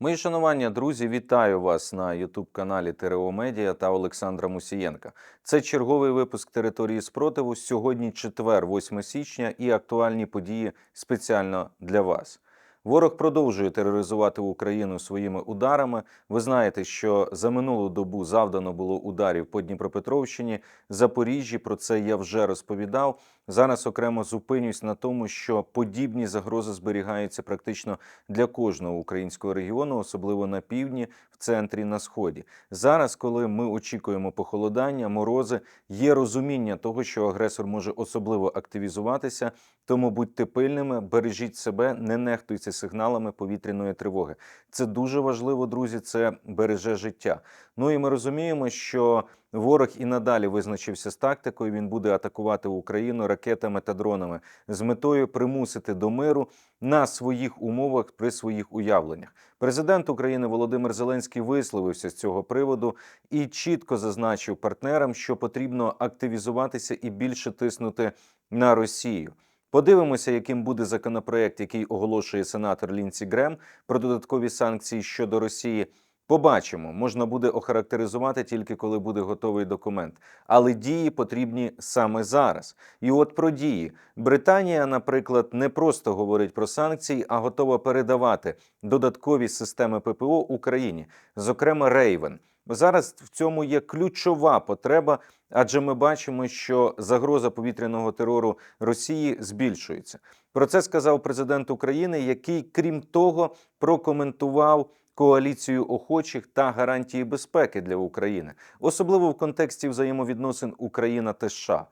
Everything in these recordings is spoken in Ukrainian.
Мої шанування, друзі, вітаю вас на Ютуб-каналі ТРО Медіа та Олександра Мусієнка. Це черговий випуск території спротиву. Сьогодні четвер, 8 січня, і актуальні події спеціально для вас. Ворог продовжує тероризувати Україну своїми ударами. Ви знаєте, що за минулу добу завдано було ударів по Дніпропетровщині, Запоріжжі. Про це я вже розповідав. Зараз окремо зупинюсь на тому, що подібні загрози зберігаються практично для кожного українського регіону, особливо на півдні, в центрі на сході. Зараз, коли ми очікуємо похолодання, морози, є розуміння того, що агресор може особливо активізуватися. Тому будьте пильними, бережіть себе, не нехтуйте сигналами повітряної тривоги. Це дуже важливо, друзі. Це береже життя. Ну і ми розуміємо, що ворог і надалі визначився з тактикою. Він буде атакувати Україну ракетами та дронами з метою примусити до миру на своїх умовах при своїх уявленнях. Президент України Володимир Зеленський висловився з цього приводу і чітко зазначив партнерам, що потрібно активізуватися і більше тиснути на Росію. Подивимося, яким буде законопроект, який оголошує сенатор Лінці Грем про додаткові санкції щодо Росії. Побачимо, можна буде охарактеризувати тільки коли буде готовий документ. Але дії потрібні саме зараз. І от про дії Британія, наприклад, не просто говорить про санкції, а готова передавати додаткові системи ППО Україні, зокрема Рейвен. Зараз в цьому є ключова потреба, адже ми бачимо, що загроза повітряного терору Росії збільшується. Про це сказав президент України, який, крім того, прокоментував коаліцію охочих та гарантії безпеки для України, особливо в контексті взаємовідносин Україна та США.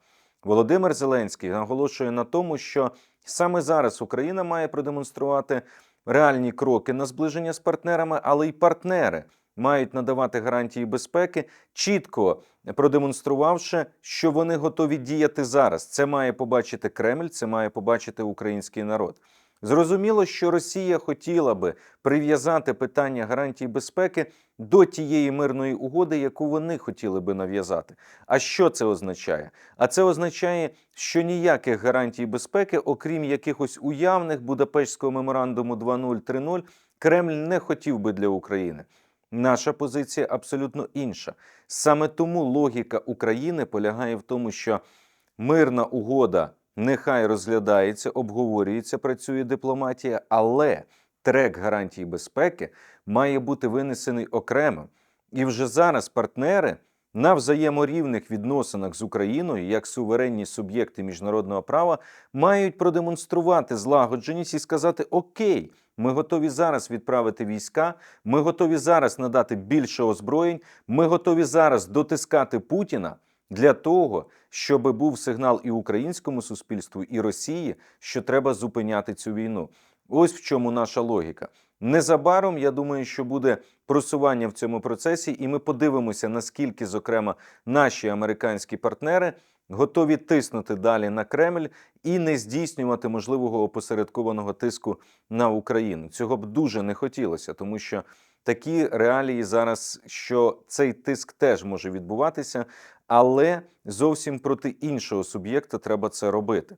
Володимир Зеленський наголошує на тому, що саме зараз Україна має продемонструвати реальні кроки на зближення з партнерами, але й партнери мають надавати гарантії безпеки, чітко продемонструвавши, що вони готові діяти зараз. Це має побачити Кремль, це має побачити український народ. Зрозуміло, що Росія хотіла би прив'язати питання гарантій безпеки до тієї мирної угоди, яку вони хотіли би нав'язати. А що це означає? А це означає, що ніяких гарантій безпеки, окрім якихось уявних Будапештського меморандуму 2.0.3.0, Кремль не хотів би для України. Наша позиція абсолютно інша. Саме тому логіка України полягає в тому, що мирна угода нехай розглядається, обговорюється, працює дипломатія, але трек гарантій безпеки має бути винесений окремо. І вже зараз партнери на взаєморівних відносинах з Україною, як суверенні суб'єкти міжнародного права, мають продемонструвати злагодженість і сказати: Окей, ми готові зараз відправити війська, ми готові зараз надати більше озброєнь, ми готові зараз дотискати Путіна для того, щоб був сигнал і українському суспільству, і Росії, що треба зупиняти цю війну. Ось в чому наша логіка. Незабаром я думаю, що буде просування в цьому процесі, і ми подивимося, наскільки, зокрема, наші американські партнери готові тиснути далі на Кремль і не здійснювати можливого опосередкованого тиску на Україну. Цього б дуже не хотілося, тому що такі реалії зараз, що цей тиск теж може відбуватися, але зовсім проти іншого суб'єкта треба це робити.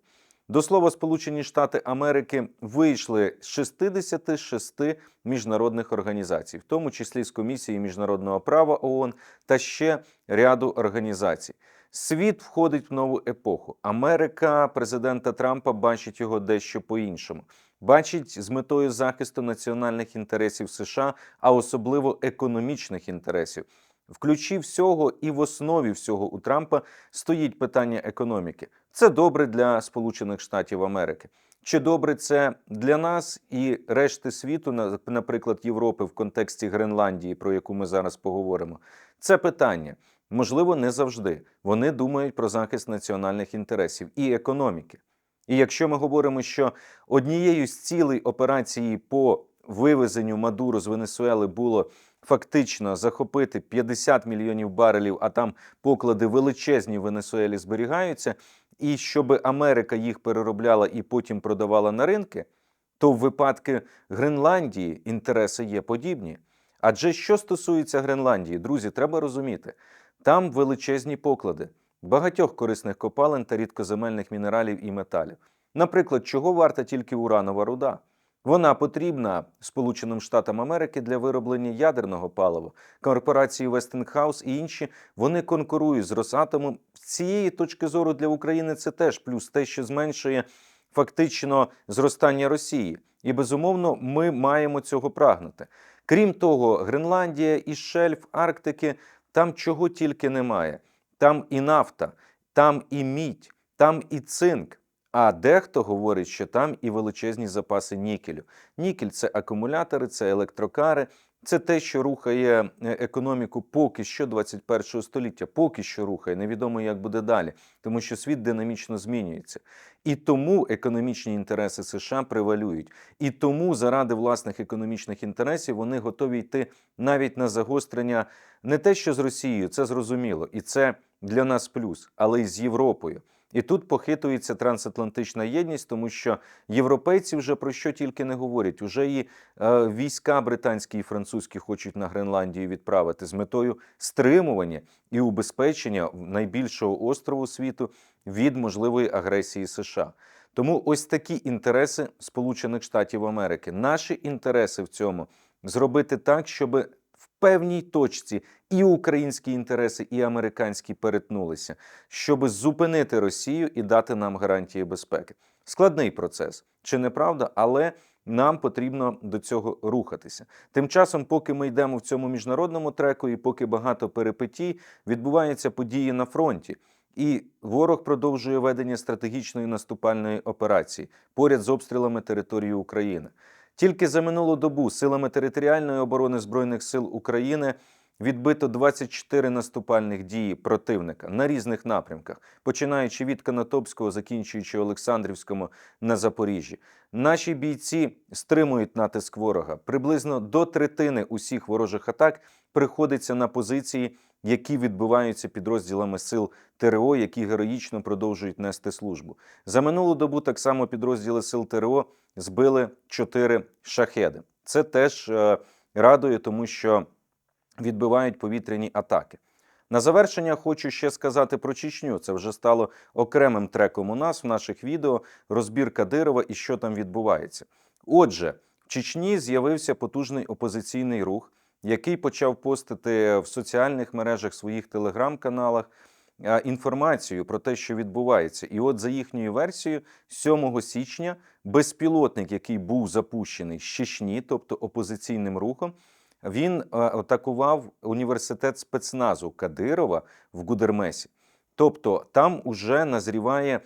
До слова, Сполучені Штати Америки вийшли з 66 міжнародних організацій, в тому числі з комісії міжнародного права ООН та ще ряду організацій. Світ входить в нову епоху. Америка президента Трампа бачить його дещо по-іншому. Бачить з метою захисту національних інтересів США, а особливо економічних інтересів. В ключі всього і в основі всього у Трампа стоїть питання економіки. Це добре для Сполучених Штатів Америки. Чи добре це для нас і решти світу, наприклад, Європи в контексті Гренландії, про яку ми зараз поговоримо? Це питання. Можливо, не завжди. Вони думають про захист національних інтересів і економіки. І якщо ми говоримо, що однією з цілей операції по вивезенню Мадуру з Венесуели було фактично захопити 50 мільйонів барелів, а там поклади величезні в Венесуелі зберігаються, і щоб Америка їх переробляла і потім продавала на ринки, то в випадку Гренландії інтереси є подібні. Адже що стосується Гренландії, друзі, треба розуміти, там величезні поклади багатьох корисних копалин та рідкоземельних мінералів і металів. Наприклад, чого варта тільки уранова руда? Вона потрібна Сполученим Штатам Америки для вироблення ядерного палива. Корпорації Westinghouse і інші вони конкурують з Росатомом. З цієї точки зору для України це теж плюс те, що зменшує фактично зростання Росії. І безумовно, ми маємо цього прагнути. Крім того, Гренландія і шельф Арктики там чого тільки немає. Там і нафта, там і мідь, там і цинк. А дехто говорить, що там і величезні запаси нікелю. Нікель це акумулятори, це електрокари, це те, що рухає е, економіку поки що 21 століття, поки що рухає. Невідомо, як буде далі, тому що світ динамічно змінюється. І тому економічні інтереси США превалюють. І тому заради власних економічних інтересів вони готові йти навіть на загострення не те, що з Росією, це зрозуміло, і це для нас плюс, але й з Європою. І тут похитується трансатлантична єдність, тому що європейці вже про що тільки не говорять. Уже і е, війська британські і французькі хочуть на Гренландію відправити з метою стримування і убезпечення найбільшого острову світу від можливої агресії США. Тому ось такі інтереси Сполучених Штатів Америки. Наші інтереси в цьому зробити так, щоб певній точці і українські інтереси, і американські перетнулися, щоб зупинити Росію і дати нам гарантії безпеки. Складний процес, чи не правда, але нам потрібно до цього рухатися. Тим часом, поки ми йдемо в цьому міжнародному треку, і поки багато перипетій, відбуваються події на фронті. І ворог продовжує ведення стратегічної наступальної операції поряд з обстрілами території України. Тільки за минулу добу силами територіальної оборони Збройних сил України відбито 24 наступальних дії противника на різних напрямках, починаючи від Канатопського, закінчуючи Олександрівському на Запоріжжі. Наші бійці стримують натиск ворога. Приблизно до третини усіх ворожих атак приходиться на позиції, які відбиваються підрозділами сил ТРО, які героїчно продовжують нести службу. За минулу добу так само підрозділи сил ТРО збили чотири шахеди. Це теж е, радує, тому що відбивають повітряні атаки. На завершення хочу ще сказати про Чечню. Це вже стало окремим треком у нас в наших відео. Розбір Кадирова і що там відбувається. Отже, в Чечні з'явився потужний опозиційний рух, який почав постити в соціальних мережах своїх телеграм-каналах інформацію про те, що відбувається. І от за їхньою версією, 7 січня безпілотник, який був запущений з Чечні, тобто опозиційним рухом, він атакував університет спецназу Кадирова в Гудермесі. Тобто там уже назріває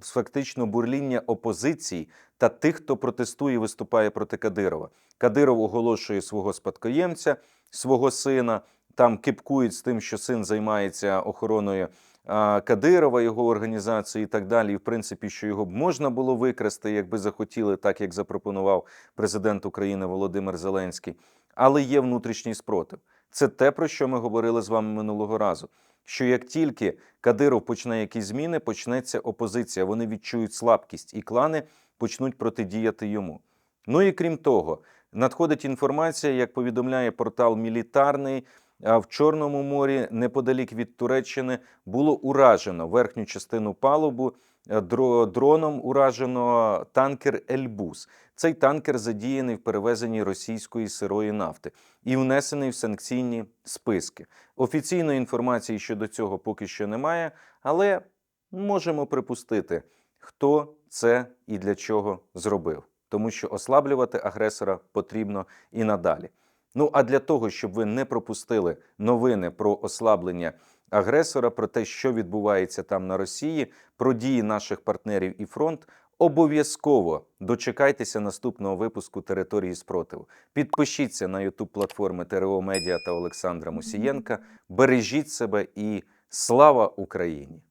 фактично бурління опозиції та тих, хто протестує, виступає проти Кадирова. Кадиров оголошує свого спадкоємця, свого сина. Там кипкують з тим, що син займається охороною Кадирова, його організації і так далі. І в принципі, що його б можна було викрасти, якби захотіли, так як запропонував президент України Володимир Зеленський. Але є внутрішній спротив. Це те, про що ми говорили з вами минулого разу. Що як тільки Кадиров почне якісь зміни, почнеться опозиція. Вони відчують слабкість, і клани почнуть протидіяти йому. Ну і крім того, надходить інформація, як повідомляє портал Мілітарний. В Чорному морі, неподалік від Туреччини, було уражено верхню частину палубу. е, Дроном уражено танкер Ельбус. Цей танкер задіяний в перевезенні російської сирої нафти і внесений в санкційні списки. Офіційної інформації щодо цього поки що немає, але можемо припустити, хто це і для чого зробив, тому що ослаблювати агресора потрібно і надалі. Ну а для того, щоб ви не пропустили новини про ослаблення агресора, про те, що відбувається там на Росії, про дії наших партнерів і фронт, обов'язково дочекайтеся наступного випуску території спротиву. Підпишіться на youtube платформи ТРО Медіа та Олександра Мусієнка. Бережіть себе і слава Україні!